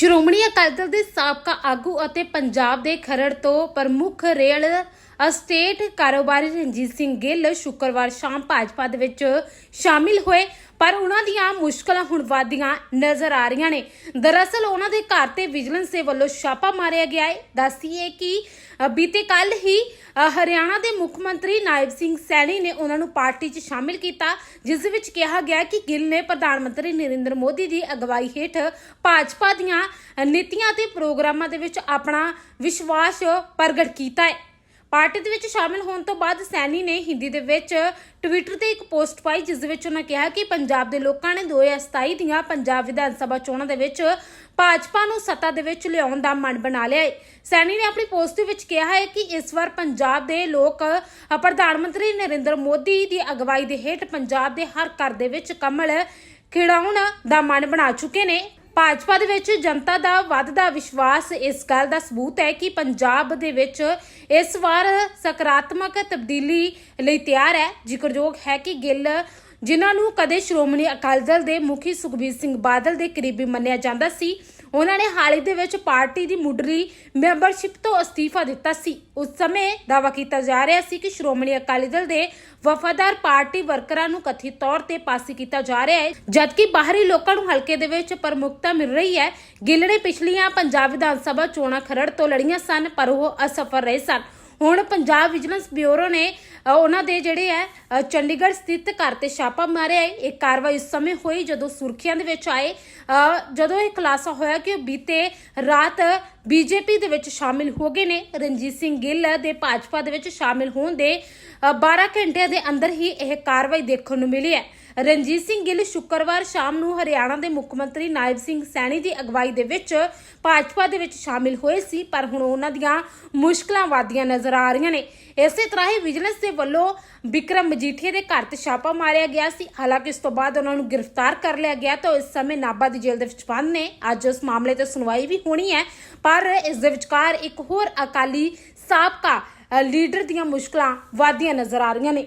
ਸ਼੍ਰੋਮਣੀ ਅਕਾਲੀ ਦਲ ਦੇ ਸਾਬਕਾ ਆਗੂ ਅਤੇ ਪੰਜਾਬ ਦੇ ਖਰੜ ਤੋਂ ਪ੍ਰਮੁੱਖ ਰੇਲ ਅਸਟੇਟ ਕਾਰੋਬਾਰੀ ਰਣਜੀਤ ਸਿੰਘ ਗਿੱਲ ਸ਼ੁੱਕਰਵਾਰ ਸ਼ਾਮ ਭਾਜਪਾ ਦੇ ਵਿੱਚ ਸ਼ਾਮਿਲ ਹੋਏ, ਪਰ ਉਹਨਾਂ ਦੀਆਂ ਮੁਸ਼ਕਲਾਂ ਹੁਣ ਵਧਦੀਆਂ ਨਜ਼ਰ ਆ ਰਹੀਆਂ ਨੇ। ਦਰਅਸਲ ਉਹਨਾਂ ਦੇ ਘਰ ਤੇ ਵਿਜੀਲੈਂਸ ਦੇ ਵੱਲੋਂ ਛਾਪਾ ਮਾਰਿਆ ਗਿਆ ਹੈ। ਦੱਸੀਏ ਕਿ ਬੀਤੇ ਕੱਲ ਹੀ ਹਰਿਆਣਾ ਦੇ ਮੁੱਖ ਮੰਤਰੀ ਨਾਇਬ ਸਿੰਘ ਸੈਣੀ ਨੇ ਉਹਨਾਂ ਨੂੰ ਪਾਰਟੀ 'ਚ ਸ਼ਾਮਿਲ ਕੀਤਾ, ਜਿਸ ਵਿੱਚ ਕਿਹਾ ਗਿਆ ਕਿ ਗਿੱਲ ਨੇ ਪ੍ਰਧਾਨ ਮੰਤਰੀ ਨਰਿੰਦਰ ਮੋਦੀ ਦੀ ਅਗਵਾਈ ਹੇਠ ਭਾਜਪਾ ਦੀਆਂ ਨੀਤੀਆਂ ਤੇ ਪ੍ਰੋਗਰਾਮਾਂ ਦੇ ਵਿੱਚ ਆਪਣਾ ਵਿਸ਼ਵਾਸ ਪ੍ਰਗਟ ਕੀਤਾ ਹੈ। ਪਾਰਟੀ ਦੇ ਵਿੱਚ ਸ਼ਾਮਿਲ ਹੋਣ ਤੋਂ ਬਾਅਦ ਸੈਣੀ ਨੇ ਹਿੰਦੀ ਦੇ ਵਿੱਚ ਟਵਿੱਟਰ ਤੇ ਇੱਕ ਪੋਸਟ ਪਾਈ, ਜਿਸ ਦੇ ਵਿੱਚ ਉਹਨਾਂ ਕਿਹਾ ਕਿ ਪੰਜਾਬ ਦੇ ਲੋਕਾਂ ਨੇ 2027 ਦੀਆਂ ਪੰਜਾਬ ਵਿਧਾਨ ਸਭਾ ਚੋਣਾਂ ਦੇ ਵਿੱਚ ਭਾਜਪਾ ਨੂੰ ਸੱਤਾ ਦੇ ਵਿੱਚ ਲਿਆਉਣ ਦਾ ਮਨ ਬਣਾ ਲਿਆ ਹੈ ਸੈਣੀ ਨੇ ਆਪਣੀ ਪੋਸਟ ਦੇ ਵਿੱਚ ਕਿਹਾ ਹੈ ਕਿ ਇਸ ਵਾਰ ਪੰਜਾਬ ਦੇ ਲੋਕ ਪ੍ਰਧਾਨ ਮੰਤਰੀ ਨਰਿੰਦਰ ਮੋਦੀ ਦੀ ਅਗਵਾਈ ਦੇ ਹੇਠ ਪੰਜਾਬ ਦੇ ਹਰ ਘਰ ਦੇ ਵਿੱਚ ਕਮਲ ਖਿੜਾਉਣ ਦਾ ਮਨ ਬਣਾ ਚੁੱਕੇ ਨੇ। ਭਾਜਪਾ ਦੇ ਵਿੱਚ ਜਨਤਾ ਦਾ ਵੱਧਦਾ ਵਿਸ਼ਵਾਸ ਇਸ ਗੱਲ ਦਾ ਸਬੂਤ ਹੈ ਕਿ ਪੰਜਾਬ ਦੇ ਵਿੱਚ ਇਸ ਵਾਰ ਸਕਾਰਾਤਮਕ ਤਬਦੀਲੀ ਲਈ ਤਿਆਰ ਹੈ। ਜ਼ਿਕਰਯੋਗ ਹੈ ਕਿ ਗਿੱਲ, ਜਿਨ੍ਹਾਂ ਨੂੰ ਕਦੇ ਸ਼੍ਰੋਮਣੀ ਅਕਾਲੀ ਦਲ ਦੇ ਮੁਖੀ ਸੁਖਬੀਰ ਸਿੰਘ ਬਾਦਲ ਦੇ ਕਰੀਬੀ ਮੰਨਿਆ ਜਾਂਦਾ ਸੀ ਉਹਨਾਂ ਨੇ ਹਾਲ ਹੀ ਦੇ ਵਿੱਚ ਪਾਰਟੀ ਦੀ ਮੁੱਢਲੀ ਮੈਂਬਰਸ਼ਿਪ ਤੋਂ ਅਸਤੀਫਾ ਦਿੱਤਾ ਸੀ। ਉਸ ਸਮੇਂ ਦਾਅਵਾ ਕੀਤਾ ਜਾ ਰਿਹਾ ਸੀ ਕਿ ਸ਼੍ਰੋਮਣੀ ਅਕਾਲੀ ਦਲ ਦੇ ਵਫਾਦਾਰ ਪਾਰਟੀ ਵਰਕਰਾਂ ਨੂੰ ਕਥਿਤ ਤੌਰ ਤੇ ਪਾਸੇ ਕੀਤਾ ਜਾ ਰਿਹਾ ਹੈ, ਜਦਕਿ ਬਾਹਰੀ ਲੋਕਾਂ ਨੂੰ ਹਲਕੇ ਦੇ ਵਿੱਚ ਪ੍ਰਮੁੱਖਤਾ ਮਿਲ ਰਹੀ ਹੈ। ਗਿੱਲ ਨੇ ਪਿਛਲੀਆਂ ਪੰਜਾਬ ਵਿਧਾਨ ਸਭਾ ਚੋਣਾਂ ਖਰੜ ਤੋਂ ਲੜੀਆਂ ਸਨ, ਪਰ ਉਹ ਅਸਫਲ ਰਹੇ ਸਨ। ਹੁਣ ਪੰਜਾਬ ਵਿਜੀਲੈਂਸ ਬਿਊਰੋ ਨੇ ਉਹਨਾਂ ਦੇ ਜਿਹੜੇ ਹੈ ਚੰਡੀਗੜ੍ਹ ਸਥਿਤ ਘਰ ਤੇ ਛਾਪਾ ਮਾਰਿਆ ਹੈ। ਇਹ ਕਾਰਵਾਈ ਉਸ ਸਮੇਂ ਹੋਈ ਜਦੋਂ ਸੁਰਖੀਆਂ ਦੇ ਵਿੱਚ ਆਏ। ਜਦੋਂ ਇਹ ਖੁਲਾਸਾ ਹੋਇਆ ਕਿ ਉਹ ਬੀਤੇ ਰਾਤ ਬੀਜੇਪੀ ਦੇ ਵਿੱਚ ਸ਼ਾਮਿਲ ਹੋ ਗਏ ਨੇ ਰਣਜੀਤ ਸਿੰਘ ਗਿੱਲ ਦੇ ਭਾਜਪਾ ਦੇ ਵਿੱਚ ਸ਼ਾਮਿਲ ਹੋਣ ਦੇ ਅ, 12 ਘੰਟਿਆਂ ਦੇ ਅੰਦਰ ਹੀ ਇਹ ਕਾਰਵਾਈ ਦੇਖਣ ਨੂੰ ਮਿਲੀ ਹੈ। ਰਣਜੀਤ ਸਿੰਘ ਗਿੱਲ ਸ਼ੁੱਕਰਵਾਰ ਸ਼ਾਮ ਨੂੰ ਹਰਿਆਣਾ ਦੇ ਮੁੱਖ ਮੰਤਰੀ ਨਾਇਬ ਸਿੰਘ ਸੈਣੀ ਦੀ ਅਗਵਾਈ ਦੇ ਵਿੱਚ ਭਾਜਪਾ ਦੇ ਵਿੱਚ ਸ਼ਾਮਿਲ ਹੋਏ ਸੀ, ਪਰ ਹੁਣ ਉਹਨਾਂ ਦੀਆਂ ਮੁਸ਼ਕਲਾਂ ਵਧਦੀਆਂ ਨਜ਼ਰ ਆ ਰਹੀਆਂ ਨੇ। ਇਸੇ ਤਰ੍ਹਾਂ ਹੀ ਵਿਜੀਲੈਂਸ ਦੇ ਵੱਲੋਂ ਵਿਕਰਮ ਮਜੀਠੀਆ ਦੇ ਘਰ ਤੇ ਛਾਪਾ ਮਾਰਿਆ ਗਿਆ ਸੀ। ਹਾਲਾਂਕਿ ਇਸ ਤੋਂ ਬਾਅਦ ਉਹਨਾਂ ਨੂੰ ਗ੍ਰਿਫਤਾਰ ਕਰ ਲਿਆ ਗਿਆ ਤਾਂ ਉਹ ਇਸ ਸਮੇਂ ਨਾਭਾ ਦੀ ਜੇਲ੍ਹ ਦੇ ਵਿੱਚ ਬੰਦ ਨੇ। ਅੱਜ ਉਸ ਮਾਮਲੇ ਤੇ ਸੁਣਵਾਈ ਵੀ ਹੋਣੀ ਹੈ, ਪਰ ਇਸ ਦੇ ਵਿਚਕਾਰ ਇੱਕ ਹੋਰ ਅਕਾਲੀ ਸਾਬਕਾ ਲੀਡਰ ਦੀਆਂ ਮੁਸ਼ਕਲਾਂ ਵਧਦੀਆਂ ਨਜ਼ਰ ਆ ਰਹੀਆਂ ਨੇ।